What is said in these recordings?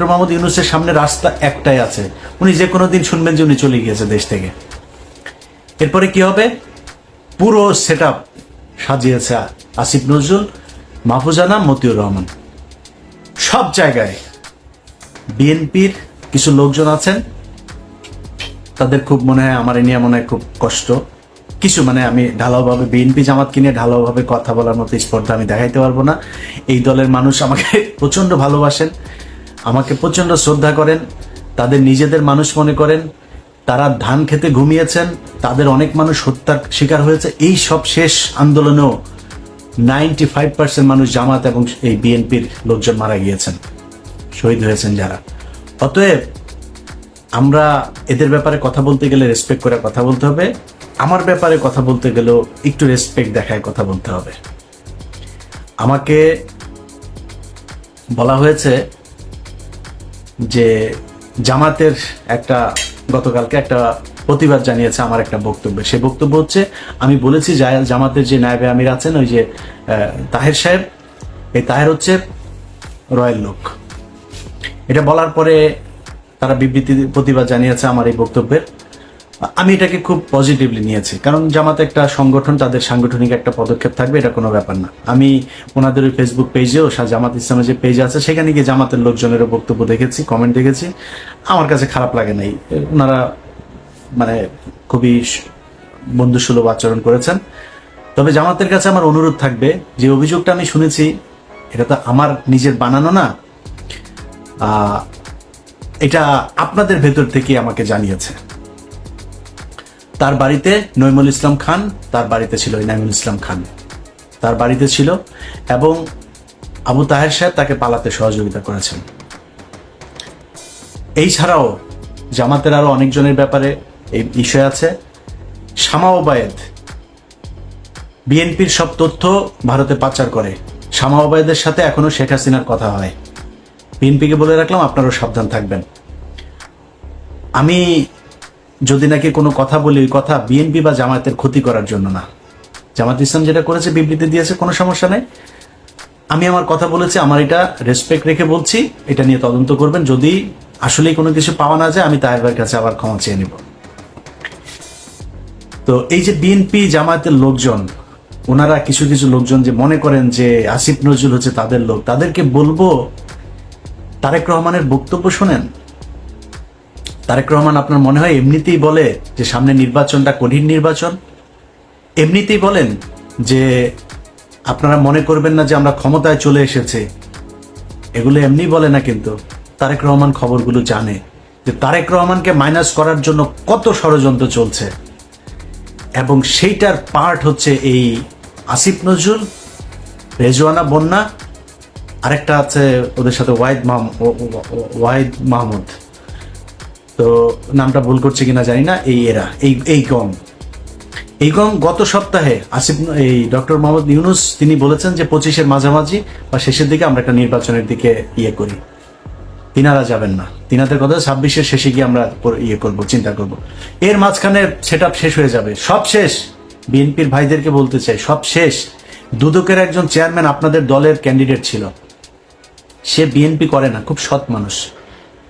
Doctor Mohammad ইউনুসের সামনে রাস্তা একটাই আছে। উনি যে কোনো দিন শুনবেন যে উনি চলে গিয়েছে দেশ থেকে। এরপরে কি হবে? পুরো সেট আপ সাজিয়েছে আসিফ নজরুল মাহফুজানা মতিউর রহমান। সব জায়গায় বিএনপির কিছু লোকজন আছেন। তাদের খুব মনে হয়, আমার এ নিয়ে মনে হয় খুব কষ্ট। কিছু মানে আমি ঢালাওভাবে বিএনপি জামাতকে নিয়ে ঢালাওভাবে কথা বলার মতো স্পর্ধা আমি দেখাইতে পারব না। এই দলের মানুষ আমাকে প্রচণ্ড ভালোবাসেন। আমাকে প্রচণ্ড শ্রদ্ধা করেন, তাদের নিজেদের মানুষ মনে করেন, তারা ধান খেতে ঘুমিয়েছেন, তাদের অনেক মানুষ হত্যার শিকার হয়েছে। এই সব শেষ আন্দোলনেও নাইনটি ফাইভ পার্সেন্ট মানুষ জামাত এবং এই বিএনপির লোকজন মারা গিয়েছেন, শহীদ হয়েছেন যারা। অতএব আমরা এদের ব্যাপারে কথা বলতে গেলে রেসপেক্ট করে কথা বলতে হবে। আমার ব্যাপারে কথা বলতে গেলেও একটু রেসপেক্ট দেখায় কথা বলতে হবে। আমাকে বলা হয়েছে যে জামাতের একটা, গতকালকে একটা প্রতিবাদ জানিয়েছে আমার একটা বক্তব্যে। সে বক্তব্য হচ্ছে, আমি বলেছি জামাতের যে নায়বে আমির আছেন, ওই যে তাহের সাহেব, এই তাহের হচ্ছে রয়্যাল লোক। এটা বলার পরে তারা বিবৃতি, প্রতিবাদ জানিয়েছে আমার এই বক্তব্যের। আমি এটাকে খুব পজিটিভলি নিয়েছি। কারণ জামাত একটা সংগঠন, তাদের সাংগঠনিক একটা পদক্ষেপ থাকবে, এটা কোনো ব্যাপার না। আমি ওনাদের ওই ফেসবুক পেজেও জামাত ইসলামের যে পেজ আছে, সেখানে গিয়ে জামাতের লোকজনেরও বক্তব্য দেখেছি কমেন্ট দেখেছি। আমার কাছে খারাপ লাগে নাই। ওনারা মানে খুবই বন্ধুসুলভ আচরণ করেছেন। তবে জামাতের কাছে আমার অনুরোধ থাকবে, যে অভিযোগটা আমি শুনেছি, এটা তো আমার নিজের বানানো না এটা আপনাদের ভেতর থেকে আমাকে জানিয়েছে। তার বাড়িতে নৈমুল ইসলাম খান, তার বাড়িতে ছিল ইনামুল ইসলাম খান। তার বাড়িতে ছিল এবং আবু তাহের সাহেব তাকে পালাতে সহযোগিতা করেছেন। এই ছাড়াও জামাতের আরও অনেকজনের ব্যাপারে এই বিষয় আছে। শামা ওবায়েদ, বিএনপির সব তথ্য ভারতে পাচার করে। শামা ওবায়েদের সাথে এখনও শেখ হাসিনার কথা হয়। বিএনপিকে বলে রাখলাম, আপনারও সাবধান থাকবেন। আমি যদি নাকি কোনো কথা বলি, ওই কথা বিএনপি বা জামায়াতের ক্ষতি করার জন্য না। জামাত ইসলাম যেটা করেছে, বিবৃতি দিয়েছে, কোনো সমস্যা নেই। আমি আমার কথা বলেছি, আমার এটা রেসপেক্ট রেখে বলছি, এটা নিয়ে তদন্ত করবেন। যদি আসলেই কোনো কিছু পাওয়া না যায়, আমি ভাইয়ের কাছে আবার ক্ষমা চেয়ে নিব। তো এই যে বিএনপি জামায়াতের লোকজন, ওনারা কিছু কিছু লোকজন যে মনে করেন যে আসিফ নজরুল হচ্ছে তাদের লোক, তাদেরকে বলব, তারেক রহমানের বক্তব্য শোনেন। তারেক রহমান আপনার মনে হয় এমনিতেই বলে যে সামনে নির্বাচনটা কঠিন নির্বাচন? এমনিতেই বলেন যে আপনারা মনে করবেন না যে আমরা ক্ষমতায় চলে এসেছে। এগুলো এমনি বলে না কিন্তু তারেক রহমান খবরগুলো জানে যে তারেক রহমানকে মাইনাস করার জন্য কত ষড়যন্ত্র চলছে। এবং সেইটার পার্ট হচ্ছে এই আসিফ নজরুল, রেজওয়ানা বন্যা, আরেকটা আছে ওদের সাথে ওয়াহিদ মাহমুদ ওয়াহিদ মাহমুদ। তো নামটা ভুল করছে কিনা জানি না, এই এরা, এই এই গং। এই গং গত সপ্তাহে আসিফ, এই ডক্টর মোহাম্মদ ইউনুস, তিনি বলেছেন যে পঁচিশের মাঝামাঝি বা শেষের দিকে আমরা একটা নির্বাচনের দিকে ইয়ে করি। তিনারা যাবেন না। তিনাদের কথা ছাব্বিশের শেষে গিয়ে আমরা ইয়ে করব, চিন্তা করব। এর মাঝখানে সেট শেষ হয়ে যাবে। সব শেষ। বিএনপির ভাইদেরকে বলতে চাই, সব শেষ। দুদকের একজন চেয়ারম্যান আপনাদের দলের ক্যান্ডিডেট ছিল। সে বিএনপি করে না, খুব সৎ মানুষ।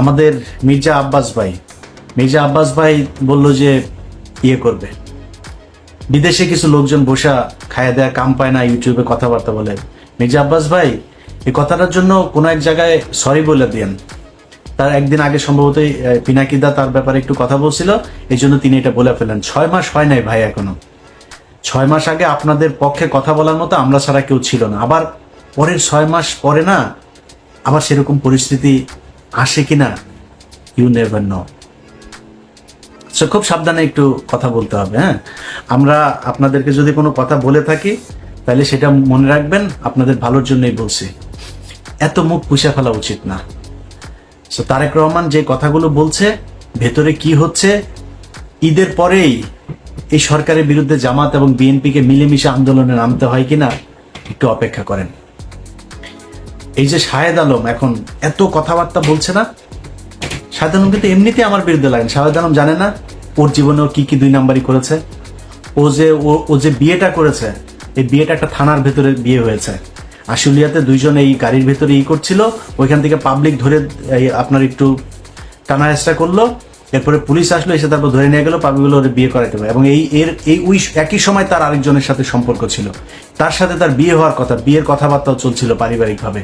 আমাদের মির্জা আব্বাস ভাই। মির্জা আব্বাস ভাই বলল যে ইয়ে করবে। বিদেশে কিছু লোকজন বসা, খায়া দেয়া, কাম পায় না, ইউটিউবে কথাবার্তা বলে। মির্জা আব্বাস ভাই, এই কথাটার জন্য কোনো এক জায়গায় সরি বলে দিয়েন তার একদিন আগে সম্ভবত পিনাকিদা তার ব্যাপারে একটু কথা বলছিল, এই জন্য তিনি এটা বলে ফেলেন। ছয় মাস হয় নাই ভাই এখনও। ছয় মাস আগে আপনাদের পক্ষে কথা বলার মতো আমরা ছাড়া কেউ ছিল না। আবার পরের ছয় মাস পরে না, আবার সেরকম পরিস্থিতি আসে কিনা ইউ নেভার নো সো খুব সাবধানে একটু কথা বলতে হবে হ্যাঁ? আমরা আপনাদেরকে যদি কোনো কথা বলে থাকি তাহলে সেটা মনে রাখবেন আপনাদের ভালোর জন্যই বলছি। এত মুখ পুষে ফেলা উচিত না। So, তারেক রহমান যে কথাগুলো বলছে ভেতরে কি হচ্ছে ঈদের পরেই এই সরকারের বিরুদ্ধে জামাত এবং বিএনপিকে মিলেমিশে আন্দোলনে নামতে হয় কিনা একটু অপেক্ষা করেন। এই যে শাহেদ আলম এখন এত কথাবার্তা বলছে না? শাহেদ আলম কিন্তু এমনিতে আমার বিরুদ্ধে লাগেন শাহেদ আলম জানে না ওর জীবনে ও কি কি দুই নাম্বারই করেছে। ও যে, ও- যে বিয়েটা করেছে, এই বিয়েটা একটা থানার ভেতরে বিয়ে হয়েছে। আশুলিয়াতে দুইজনে এই গাড়ির ভেতরে ই করছিল, ওইখান থেকে পাবলিক ধরে আপনার একটু টানা করল। এরপরে পুলিশ আসলো, এসে তারপর ধরে নিয়ে গেল পাবলিক ওরে বিয়ে করাতে হবে। এবং এই, এর, এই ওই একই সময় তার আরেকজনের সাথে সম্পর্ক ছিল। তার সাথে তার বিয়ে হওয়ার কথা, বিয়ের কথাবার্তাও চলছিল পারিবারিকভাবে।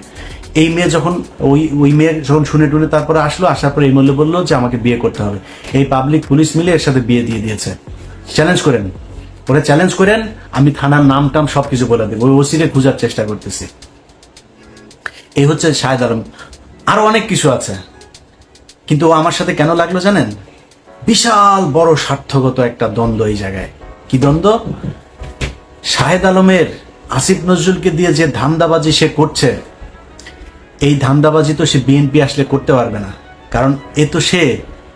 এই মেয়ে যখন, ওই ওই মেয়ে যখন শুনে টুনে তারপরে আসলো, আসার পরে এই মূল্য বলল যে আমাকে বিয়ে করতে হবে। এই পাবলিক পুলিশ মিলে এর সাথে বিয়ে দিয়ে দিয়েছে। চ্যালেঞ্জ করেন। ওরা চ্যালেঞ্জ করেন, আমি থানার নাম টাম সবকিছু বলে দেবো। ওই ওসিরে খোঁজার চেষ্টা করতেছি। এই হচ্ছে শাহেদ আলম। আরও অনেক কিছু আছে। কিন্তু আমার সাথে কেন লাগল জানেন? বিশাল বড় স্বার্থগত একটা দ্বন্দ্ব এই জায়গায়। কি দ্বন্দ্ব? শাহেদ আলমের আসিফ নজরুলকে দিয়ে যে ধান্দাবাজি সে করছে, এই ধান্দাবাজি তো সে বিএনপি আসলে করতে পারবে না। কারণ এ তো সে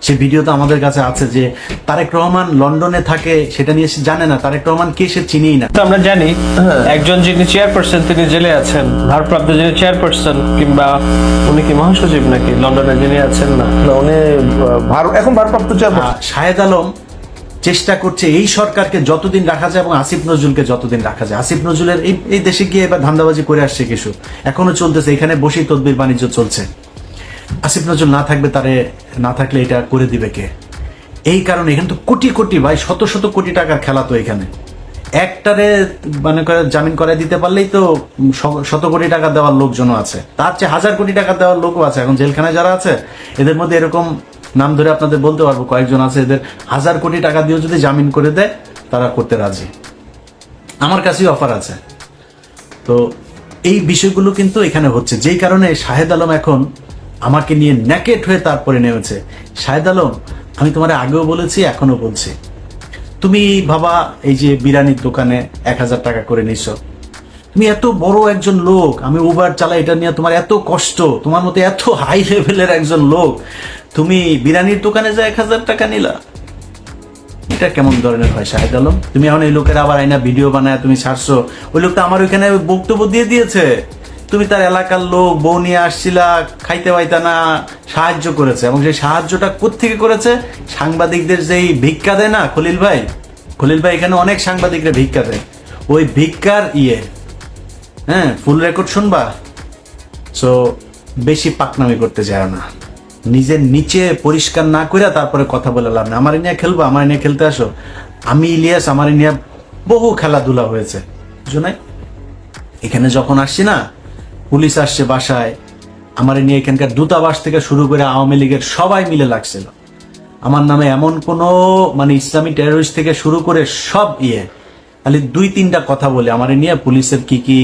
সে ভিডিও তো আমাদের কাছে আছে যে তারেক রহমান লন্ডনে থাকে সেটা নিয়ে সে জানে না। তারেক রহমান কে সে চিনেই না। আমরা জানি একজন যিনি চেয়ারপারসন তিনি জেলে আছেন। ভারপ্রাপ্ত যিনি চেয়ারপারসন কিংবা উনি কি মহাসচিব নাকি? লন্ডনে যিনি আছেন না। না, উনি এখন ভারপ্রাপ্ত চেয়ারপারসন শাহেদ আলম চেষ্টা করছে এই সরকারকে যতদিন রাখা যায় এবং আসিফ নজরুলকে যতদিন রাখা যায়। আসিফ নজরুলের এই এই দেশে গিয়ে এবার ধান্দাবাজি করে আসছে কিছু এখনও চলতেছে এখানে বসেই তদবির বাণিজ্য চলছে। আসিফ নজরুল না থাকবে তারে না থাকলে এটা করে দিবে কে? এই কারণে এখানে তো কোটি কোটি, ভাই, শত শত কোটি টাকার খেলা তো এখানে। একটারে মানে জামিন করাই দিতে পারলেই তো শত কোটি টাকা দেওয়ার লোকজনও আছে। তার চেয়ে হাজার কোটি টাকা দেওয়ার লোকও আছে। এখন জেলখানায় যারা আছে, এদের মধ্যে এরকম নাম ধরে আপনাদের বলতে পারব, কয়েকজন আছে, এদের হাজার কোটি টাকা দিয়েও যদি জামিন করে দেয়, তারা করতে রাজি। আমার কাছেই অফার আছে। তো এই বিষয়গুলো কিন্তু এখানে হচ্ছে। যেই কারণে শাহেদ আলম এখন আমাকে নিয়ে ন্যাকেট হয়ে তারপরে নেমেছে। শাহেদ আলম, আমি তোমার আগেও বলেছি, এখনও বলছি। তুমি ভাবা, এই যে বিরিয়ানির দোকানে এক হাজার টাকা করে নিছো। তুমি এত বড় একজন লোক, আমি উবার চালাই, এটা নিয়ে তোমার এত কষ্ট, তোমার মতো এত হাই লেভেলের একজন লোক। তুমি বিরিয়ানির দোকানে যা এক হাজার টাকা নিলা। এটা কেমন ধরনের হয়, শাহেদ আলম? তুমি এখন এই লোকের আবার আইনা ভিডিও বানায় তুমি ছাড়ছো। ওই লোকটা আমার ওইখানে বক্তব্য দিয়ে দিয়েছে। তুমি তার এলাকার লোক, বউ নিয়ে আসছিলা, খাইতে পাইতা না, সাহায্য করেছে। এবং সেই সাহায্যটা কোত্থেকে করেছে? সাংবাদিকদের যেই ভিক্ষা দেয় না খলিল ভাই? খলিল ভাই এখানে অনেক সাংবাদিকরা ভিক্ষা দেয়। ওই ভিক্ষার ইয়ে হ্যাঁ ফুল রেকর্ড শুনবা? সো বেশি পাকনামি করতে যায় না। নিজের নিচে পরিষ্কার না করে তারপরে কথা বলে লাভ না আমার নিয়ে খেলব, আমার নিয়ে খেলতে আসো। আমি ইলিয়াস, আমার নিয়ে বহু খেলাধুলা হয়েছে। বুঝো নাই? এখানে যখন আসছি না পুলিশ আসছে বাসায়। আমার নিয়ে এখানকার দূতাবাস থেকে শুরু করে আওয়ামী লীগের সবাই মিলে লাগছিল। আমার নামে এমন কোনো মানে ইসলামী টেরোরিস্ট থেকে শুরু করে সব ইয়ে। খালি দুই তিনটা কথা বলে, আমার নিয়ে পুলিশের কি কি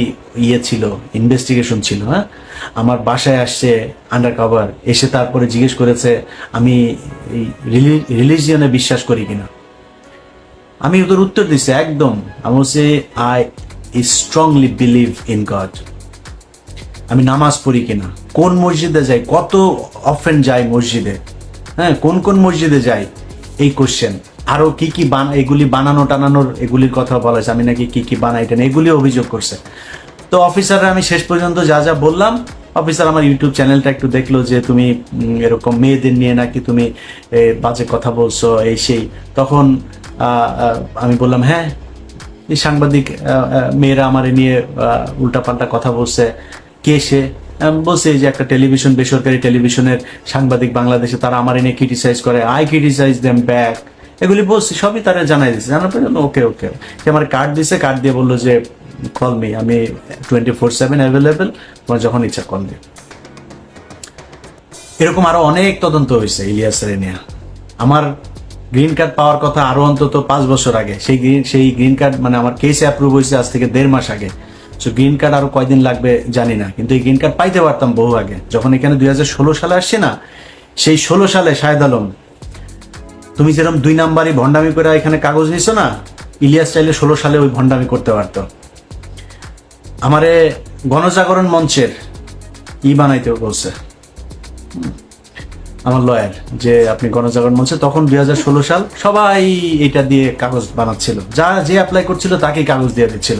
ইয়ে ছিল ইনভেস্টিগেশন ছিল হ্যাঁ? আমার বাসায় আসছে আন্ডার কভার এসে তারপরে জিজ্ঞেস করেছে, আমি রিলিজিয়নে বিশ্বাস করি কিনা? আমি ওদের উত্তর দিচ্ছি একদম। আমি বলছি I strongly believe in God আমি নামাজ পড়ি কিনা? কোন মসজিদে যাই? কত অফেন যাই মসজিদে? হ্যাঁ কোন কোন মসজিদে যাই? এই কোশ্চেন আরও কি কি বান এগুলি বানানো টানানোর এগুলির কথা বলা আমি নাকি কি কি বানাই এগুলি অভিযোগ করছে। তো অফিসাররা আমি শেষ পর্যন্ত যা যা বললাম অফিসার আমার ইউটিউব চ্যানেলটা একটু দেখল যে তুমি এরকম মেয়েদের নিয়ে নাকি তুমি বাজে কথা বলছো, এই সেই। তখন আমি বললাম হ্যাঁ সাংবাদিক মেয়েরা আমার নিয়ে উল্টাপাল্টা কথা বলছে। কে সে? বলছি যে একটা টেলিভিশন, বেসরকারি টেলিভিশনের সাংবাদিক বাংলাদেশে তারা আমার এনে ক্রিটিসাইজ করে। আই ক্রিটিসাইজ দেম ব্যাক এগুলি বলছি, সবই তারা জানাই দিচ্ছে। জানার পরে ওকে ওকে সে আমার কার্ড দিছে কার্ড দিয়ে বলল যে কল মি আমি টোয়েন্টি ফোর সেভেন অ্যাভেলেবেল তোমার যখন ইচ্ছা কল দিও এরকম আরও অনেক তদন্ত হয়েছে ইলিয়াসের নিয়ে আমার গ্রিন কার্ড পাওয়ার কথা আরও অন্তত পাঁচ বছর আগে। সেই গ্রিন সেই গ্রিন কার্ড মানে আমার কেসে অ্যাপ্রুভ হয়েছে আজ থেকে দেড় মাস আগে। সো গ্রিন কার্ড আরও কয়দিন লাগবে জানি না, কিন্তু এই গ্রিন কার্ড পাইতে পারতাম বহু আগে। যখন এখানে দুই হাজার ষোলো সালে আসছে না, সেই ষোলো সালে শাহেদ আলম, তুমি যেরকম দুই নাম্বারই ভণ্ডামি করে এখানে কাগজ নিছো না, ইলিয়াস চাইলে ষোলো সালে ওই ভণ্ডামি করতে পারতো। আমারে গণজাগরণ মঞ্চের ই বানাইতে বলছে। আমার লয়ার, যে আপনি গণজাগরণ মঞ্চে, তখন দুই হাজার ষোলো সাল সবাই এটা দিয়ে কাগজ বানাচ্ছিল। যা যে অ্যাপ্লাই করছিল, তাকেই কাগজ দিয়ে দিচ্ছিল।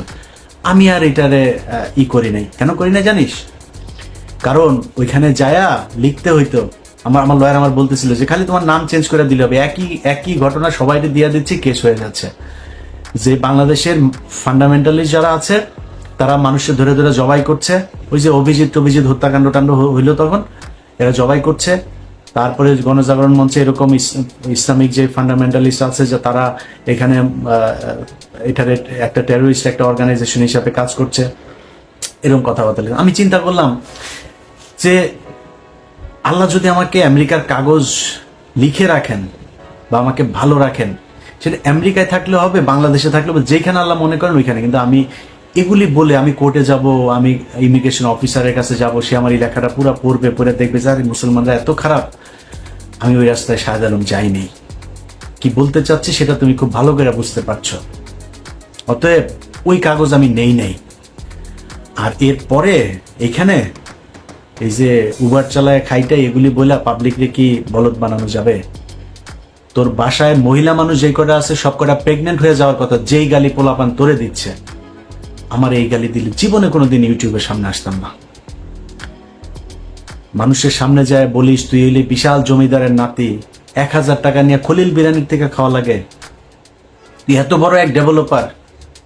আমি আর এটারে ই করি নাই। কেন করি না জানিস? কারণ ওইখানে যায়া লিখতে হইতো। আমার আমার লয়ার আমার বলতেছিল যে, খালি তোমার নাম চেঞ্জ করে দিলে হবে। একই একই ঘটনা সবাইকে দিয়ে দিচ্ছি কেস হয়ে যাচ্ছে। যে বাংলাদেশের ফান্ডামেন্টালিস্ট যারা আছে, তারা মানুষের ধরে ধরে জবাই করছে। ওই যে অভিজিৎ অভিজিৎ হত্যাকাণ্ড টাণ্ড হইল তখন, এরা জবাই করছে। তারপরে গণজাগরণ মঞ্চে এরকম ইসলামিক যে ফান্ডামেন্টালিস্ট আছে, যে তারা এখানে এটার একটা টেরোরিস্ট একটা অর্গানাইজেশন হিসাবে কাজ করছে, এরকম কথাবার্তা। আমি চিন্তা করলাম যে আল্লাহ যদি আমাকে আমেরিকার কাগজ লিখে রাখেন বা আমাকে ভালো রাখেন, সেটা আমেরিকায় থাকলে হবে, বাংলাদেশে থাকলে হবে, যেখানে আল্লাহ মনে করেন ওইখানে কিন্তু আমি এগুলি বলে আমি কোর্টে যাব, আমি ইমিগ্রেশন অফিসারের কাছে যাব, সে আমার এই লেখাটা পুরো পড়বে, পড়ে দেখবে যে, আরে মুসলমানরা এত খারাপ। আমি ওই রাস্তায় শাহেদ আলম যাইনি। কি বলতে চাচ্ছি সেটা তুমি খুব ভালো করে বুঝতে পারছ। অতএব ওই কাগজ আমি নেই নেই। আর এরপরে এখানে এই যে উবার চালায় খাইটা এগুলি বলে পাবলিকরে কি বলদ বানানো যাবে? তোর বাসায় মহিলা মানুষ যে কটা আছে, সব কটা প্রেগনেন্ট হয়ে যাওয়ার কথা, যেই গালি পোলাপান তোরে দিচ্ছে। আমার এই গালি দিলে জীবনে কোনোদিন ইউটিউবের সামনে আসতাম না। মানুষের সামনে যায়, বলিস, তুই এলে বিশাল জমিদারের নাতি। এক হাজার টাকা নিয়ে খলিল বিরিয়ানির থেকে খাওয়া লাগে। তুই এত বড় এক ডেভেলপার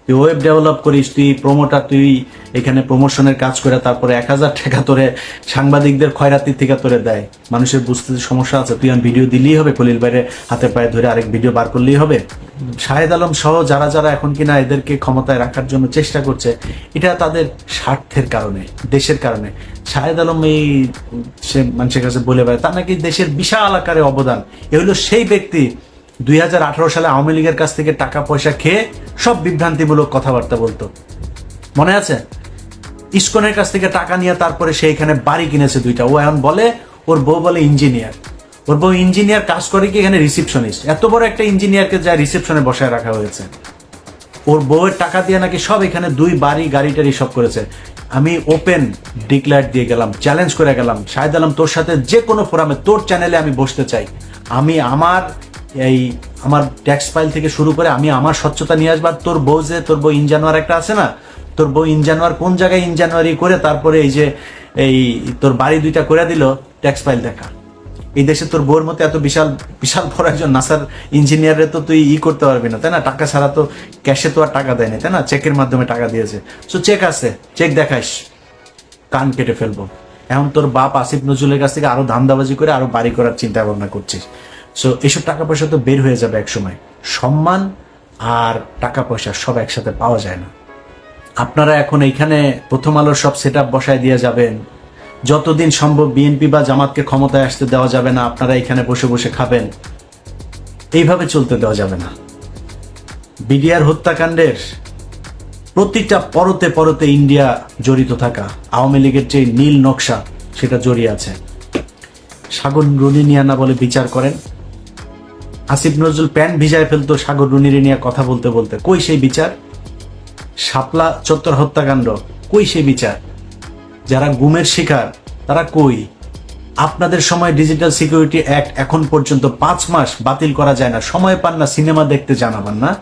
তুই ওয়েব ডেভেলপ করিস, তুই প্রমোটার তুই এখানে প্রমোশনের কাজ করে তারপরে এক হাজার টাকা তোরে সাংবাদিকদের খয়রাতির থেকে তোরে দেয়। মানুষের বুঝতে সমস্যা আছে, তুই ভিডিও দিলেই হবে খলিল বাইরে হাতে পায়ে ধরে আরেক ভিডিও বার করলেই হবে। শাহেদ আলম সহ যারা যারা এখন কিনা এদেরকে ক্ষমতায় রাখার জন্য চেষ্টা করছে, এটা তাদের স্বার্থের কারণে, দেশের কারণে। শাহেদ আলম এই সে মানুষের কাছে বলে বেড়ায়, তার নাকি দেশের বিশাল আকারে অবদান। এ হলো সেই ব্যক্তি দুই হাজার আঠারো সালে আওয়ামী লীগের কাছ থেকে টাকা পয়সা খেয়ে সব বিভ্রান্তিমূলক কথাবার্তা বলতো। মনে আছে? ইস্কনের কাছ থেকে টাকা নিয়ে তারপরে সে এখানে বাড়ি কিনেছে দুইটা। ও এখন বলে, ওর বউ বলে ইঞ্জিনিয়ার। ওর বউ ইঞ্জিনিয়ার কাজ করে কি এখানে রিসিপশনিস্ট? এত বড় একটা ইঞ্জিনিয়ারকে যা রিসেপশনে বসায় রাখা হয়েছে। ওর বউয়ের টাকা দিয়ে নাকি সব এখানে দুই বাড়ি, গাড়ি টাড়ি সব করেছে। আমি ওপেন ডিক্লেয়ার দিয়ে গেলাম চ্যালেঞ্জ করে গেলাম, শাহেদ আলম, তোর সাথে যে কোনো ফোরামে তোর চ্যানেলে আমি বসতে চাই। আমি আমার এই, আমার ট্যাক্স ফাইল থেকে শুরু করে আমি আমার স্বচ্ছতা নিয়ে আসবার তোর বউ যে, তোর বউ ইনজানুয়ার একটা আছে না তোর বউ ইনজানুয়ার কোন জায়গায় ইনজানুয়ারি করে তারপরে এই যে এই তোর বাড়ি দুইটা করে দিল ট্যাক্স ফাইল দেখা। এই দেশে তোর বউর মতো এত বিশাল বিশাল বড় একজন নাসার ইঞ্জিনিয়ারে তো তুই ই করতে পারবি না, তাই না? টাকা ছাড়া তো ক্যাশে তো আর টাকা দেয় না তাই না? চেকের মাধ্যমে টাকা দিয়েছে। সো চেক আছে চেক দেখাইস। কান কেটে ফেলব। এখন তোর বাপ আসিফ নজরুলের কাছ থেকে আরও ধান্দাবাজি করে আরও বাড়ি করার চিন্তা ভাবনা করছিস। সো এসব টাকা পয়সা তো বের হয়ে যাবে এক সময় সম্মান আর টাকা পয়সা সব একসাথে পাওয়া যায় না। আপনারা এখন এইখানে প্রথম আলোর সব সেট আপ বসায় দিয়ে যাবেন। যতদিন সম্ভব বিএনপি বা জামাতকে ক্ষমতায় আসতে দেওয়া যাবে না, আপনারা এখানে বসে বসে খাবেন। এইভাবে চলতে দেওয়া যাবে না। বিডিআর হত্যাকাণ্ডের প্রতিটা পরতে পরতে ইন্ডিয়া জড়িত থাকা, আওয়ামী লীগের যে নীল নকশা, সেটা জড়িয়ে আছে। সাগর রুনি নিয়ানা বলে বিচার করেন। আসিফ নজরুল প্যান্ট ভিজায় ফেলতো সাগর রুনিরে নিয়ে কথা বলতে বলতে। কই সেই বিচার? শাপলা চত্বর হত্যাকাণ্ড, কই সে বিচার? যারা গুমের শিকার, তারা কই? আপনাদের সময় ডিজিটাল সিকিউরিটি অ্যাক্ট এখন পর্যন্ত পাঁচ মাস বাতিল করা যায় না। সময় পান না সিনেমা দেখতে জানাবেন না।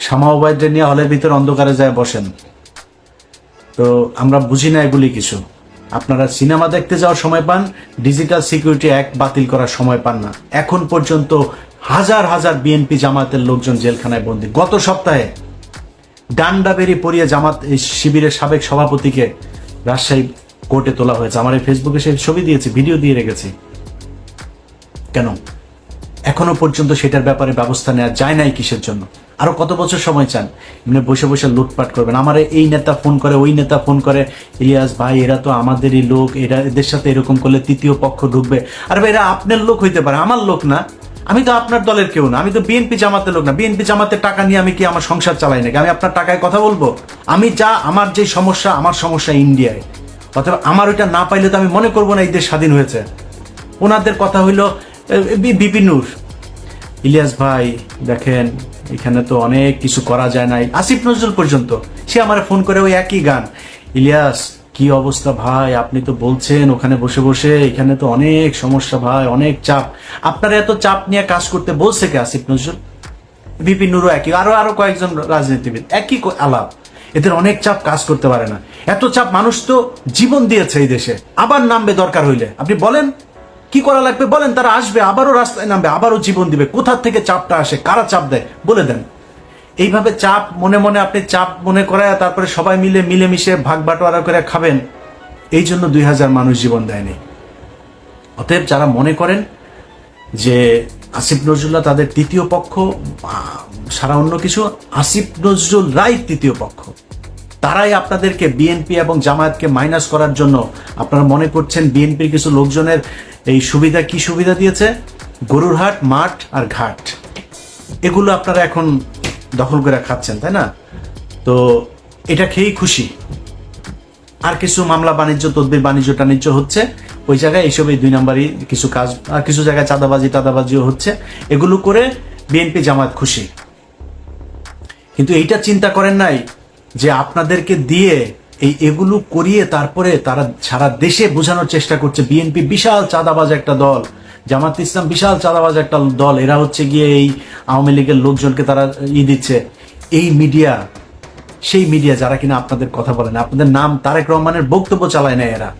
শামা নিয়ে হলের ভিতর অন্ধকারে যায় বসেন। তো আমরা বুঝি না এগুলি কিছু। আপনারা সিনেমা দেখতে যাওয়ার সময় পান ডিজিটাল সিকিউরিটি অ্যাক্ট বাতিল করার সময় পান না। এখন পর্যন্ত হাজার হাজার বিএনপি জামাতের লোকজন জেলখানায় বন্দী। গত সপ্তাহে ডান্ডা বেরিয়ে পড়িয়ে জামাত শিবিরের সাবেক সভাপতিকে রাজশাহী কোর্টে তোলা হয়েছে। আমার এই ফেসবুকে সেই ছবি দিয়েছি, ভিডিও দিয়ে রেখেছি। কেন? এখনও পর্যন্ত সেটার ব্যাপারে ব্যবস্থা নেওয়া যায় নাই কিসের জন্য? আরও কত বছর সময় চান? এমনি বসে বসে লুটপাট করবেন। আমার এই নেতা ফোন করে, ওই নেতা ফোন করে, ইলিয়াস ভাই, এরা তো আমাদেরই লোক, এরা এদের সাথে এরকম করলে তৃতীয় পক্ষ ঢুকবে। আর ভাই, এরা আপনার লোক হইতে পারে, আমার লোক না। আমি তো আপনার দলের কেউ না, আমি তো বিএনপি জামাতের লোক না। বিএনপি জামাতের টাকা নিয়ে আমি কি আমার সংসার চালাই নাকি? আমি আপনার টাকায় কথা বলব? আমি যা, আমার যে সমস্যা, আমার সমস্যা ইন্ডিয়ায়। অথবা আমার ওইটা না পাইলে তো আমি মনে করব না এই দেশ স্বাধীন হয়েছে। ওনাদের কথা হইল বিপিনুর ইলিয়াস ভাই, দেখেন, এখানে তো অনেক কিছু করা যায় নাই। আসিফ নজরুল পর্যন্ত, সে আমার ফোন করে ওই একই গান। ইলিয়াস কি অবস্থা ভাই? আপনি তো বলছেন ওখানে বসে বসে, এখানে তো অনেক সমস্যা ভাই, অনেক চাপ। আপনারা এত চাপ নিয়ে কাজ করতে বলছে কে আসিফ নজরুল? বিপিন নুরু একই, আরও আরও কয়েকজন রাজনীতিবিদ, একই আলাপ। এদের অনেক চাপ কাজ করতে পারে না। এত চাপ মানুষ তো জীবন দিয়েছে এই দেশে, আবার নামবে দরকার হইলে। আপনি বলেন, কি করা লাগবে? বলেন, তারা আসবে, আবারও রাস্তায় নামবে, আবারও জীবন দিবে। কোথা থেকে চাপটা আসে? কারা চাপ দেয়? বলে দেন। এইভাবে চাপ, মনে মনে আপনি চাপ মনে করায় তারপরে সবাই মিলে মিলেমিশে ভাগ বাটোয়ারা করে খাবেন, এই জন্য দুই হাজার মানুষ জীবন দেয়নি। অতএব যারা মনে করেন যে আসিফ নজরুল্লাহ তাদের তৃতীয় পক্ষ সারা অন্য কিছু, আসিফ নজরুল রায় তৃতীয় পক্ষ, তারাই আপনাদেরকে বিএনপি এবং জামায়াতকে মাইনাস করার জন্য, আপনারা মনে করছেন বিএনপির কিছু লোকজনের এই সুবিধা কি সুবিধা দিয়েছে? গরুরহাট মাঠ আর ঘাট, এগুলো আপনারা এখন দখল করে খাচ্ছেন, তাই না? তো এটা খেয়েই খুশি। আর কিছু মামলা বাণিজ্য, তদবির বাণিজ্য টাণিজ্য হচ্ছে, ওই জায়গায় এইসব এই দুই নাম্বারই কিছু কাজ, আর কিছু জায়গায় চাঁদাবাজি, টাদাবাজিও হচ্ছে। এগুলো করে বিএনপি জামাত খুশি। কিন্তু এইটা চিন্তা করেন নাই যে আপনাদেরকে দিয়ে এই এগুলো করিয়ে তারপরে তারা সারা দেশে বোঝানোর চেষ্টা করছে। বিএনপি বিশাল চাঁদাবাজ একটা দল। জামাত ইসলাম বিশাল চাঁদাবাজ একটা দল। এরা হচ্ছে গিয়ে এই আওয়ামী লীগের লোকজনকে তারা ই দিচ্ছে। এই মিডিয়া, সেই মিডিয়া যারা কিনা আপনাদের কথা বলেন আপনাদের নাম তারেক রহমানের বক্তব্য চালায় না এরা।